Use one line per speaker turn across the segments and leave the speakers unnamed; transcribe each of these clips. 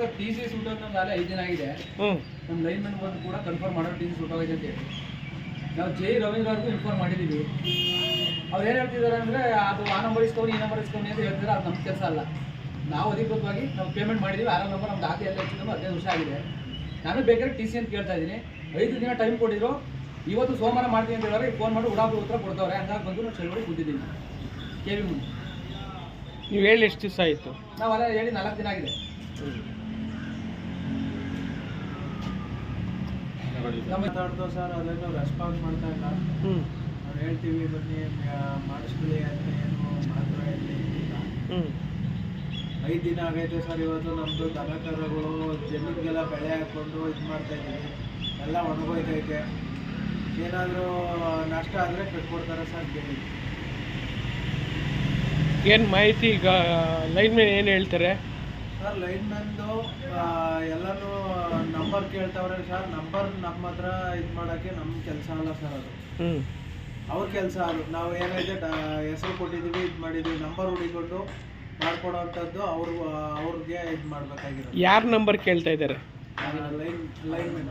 Sir T C suit ಅಲ್ಲೇ ಐದು ದಿನ ಆಗಿದೆ. ನಮ್ಮ ಲೈನ್ ಮ್ಯಾನ್ ಬಂದು ಕೂಡ ಕನ್ಫರ್ಮ್ ಮಾಡೋರು ಟಿ ಸಿ ಸೂಟ್ ಆಗಿದೆ ಅಂತ ಹೇಳಿ. ನಾವು ಜೈ ರವೀಂದ್ರ ಅವ್ರಿಗೂ ಇನ್ಫಾರ್ಮ್ ಮಾಡಿದ್ದೀವಿ ಅವ್ರು ಏನು ಹೇಳ್ತಿದ್ದಾರೆ ಅಂದರೆ ಅದು ಆ ನಂಬರ್ ಇಸ್ಕೊಂಡು ಈ ನಂಬರ್ ಇಸ್ಕೊಂಡು ಅಂತ ಹೇಳ್ತಿದ್ದಾರೆ ಅದು ನಮ್ಮ ಕೆಲಸ ಅಲ್ಲ. ನಾವು ಅಧಿಕೃತವಾಗಿ ನಾವು ಪೇಮೆಂಟ್ ಮಾಡಿದ್ದೀವಿ ಆರಾಮ್ ನಂಬರ್ ನಮ್ಮ ದಾಖಲೆ ಎಲ್ಲ ಹೆಚ್ಚಿದ್ದು ಹದಿನೈದು ವರ್ಷ ಆಗಿದೆ. ನಾನು ಬೇಕಾದ್ರೆ ಟಿ ಸಿ ಅಂತ ಕೇಳ್ತಾ ಇದ್ದೀನಿ. ಐದು ದಿನ ಟೈಮ್ ಕೊಟ್ಟಿದ್ರು. ಇವತ್ತು ಸೋಮವಾರ ಮಾಡ್ತೀನಿ ಅಂತ ಹೇಳಿದ್ರೆ ಫೋನ್ ಮಾಡಿ ಉಡಾಪುರ ಉತ್ತರ ಕೊಡ್ತಾವ್ರೆ ಹಂಗಾಗಿ ಬಂದು ನಾವು ಚಳವಳಿ ಕೂತಿದ್ದೀವಿ. ಕೆ ವಿ ಮುಂದೆ
ನೀವು ಹೇಳಿ ಎಷ್ಟು ದಿವಸ ಆಯಿತು?
ನಾವು ಅಲ್ಲ ಹೇಳಿ ನಾಲ್ಕು ದಿನ ಆಗಿದೆ. ನಮ್ಮ
ಮಾತಾಡ್ದು ಸರ್ ಅದೇನು ರೆಸ್ಪಾನ್ಸ್ ಮಾಡ್ತಾ ಇಲ್ಲ.
ಹ್ಞೂ
ನಾವು ಹೇಳ್ತೀವಿ ಬನ್ನಿ ಮಾಡಿಸ್ಕೊಳ್ಳಿ ಅಂತ ಏನು ಮಾತ್ರ ಇಲ್ಲ
ಹ್ಞೂ
ಐದು ದಿನ ಆಗೈತೆ ಸರ್ ಇವತ್ತು ನಮ್ಮದು ದನಕರುಗಳು ಜಮೀನಿಗೆಲ್ಲ ಬೆಳೆ ಹಾಕ್ಕೊಂಡು ಇದು ಮಾಡ್ತಾ ಇದ್ದೀವಿ. ಎಲ್ಲ ಒಣಗೋಯ್ತೈತೆ. ಏನಾದರೂ ನಷ್ಟ ಆದರೆ ಕಟ್ಕೊಡ್ತಾರೆ ಸರ್ ಕೇಳಿ.
ಏನು ಮಾಹಿತಿ ಈಗ ಲೈನ್ ಮೇಲೆ ಏನು ಹೇಳ್ತಾರೆ?
ಸರ್ ಲೈನ್ ಮ್ಯಾನ್ದು ಎಲ್ಲನೂ ನಂಬರ್ ಕೇಳ್ತಾವ್ರೆ ಸರ್. ನಂಬರ್ ನಮ್ಮ ಹತ್ರ ಇದು ಮಾಡೋಕ್ಕೆ ನಮ್ಮ ಕೆಲಸ ಅಲ್ಲ ಸರ್ ಅದು.
ಹ್ಞೂ
ಅವ್ರ ಕೆಲಸ ಅದು. ನಾವು ಏನೈತೆ ಡ- ಹೆಸರು ಕೊಟ್ಟಿದ್ದೀವಿ ಇದು ಮಾಡಿದ್ದೀವಿ ನಂಬರ್ ಹುಡಿಕೊಂಡು ಮಾಡ್ಕೊಡೋವಂಥದ್ದು ಅವ್ರ ಅವ್ರಿಗೆ ಇದು ಮಾಡಬೇಕಾಗಿರೋದು.
ಯಾರ ನಂಬರ್ ಕೇಳ್ತಾ ಇದ್ದಾರೆ?
Line line man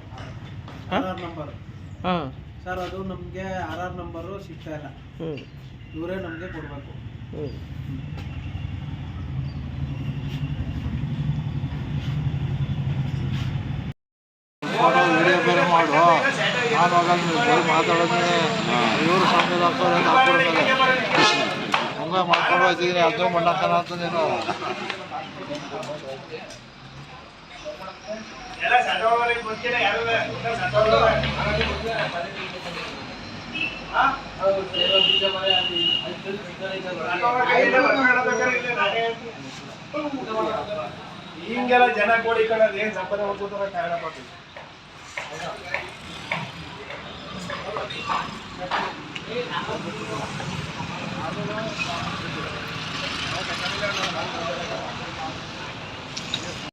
R R number
ಹಾಂ.
ಸರ್ ಅದು ನಮಗೆ ಆರ್ ಆರ್ ನಂಬರು ಸಿಗ್ತಾ ಇಲ್ಲ.
ಹ್ಞೂ
ಇವರೇ ನಮಗೆ ಕೊಡಬೇಕು.
ಹ್ಞೂ
ವಿಡಿಯೋ ಬೇರೆ ಮಾಡು ನಾನು ಬರೀ ಮಾತಾಡೋದೇ ಇವರು ಸಂಘದ ಹಾಕೋರು ಹಂಗೆ ಮಾಡ್ಕೊಂಡು ಹೋಗ್ತಿದ್ದೀನಿ ಅದು ಮಾಡಕ್ಕನ ಅಂತ ನೀನು.
ಹಿಂಗೆಲ್ಲ ಜನ ಕೋಡಿ ಕಡೆ ಏನ್ ಸಂಪಾದನೆ ಮಾಡ್ಕೋತಾರ ಕಾರಣ ಮಾಡ್ತೀವಿ
Thank you.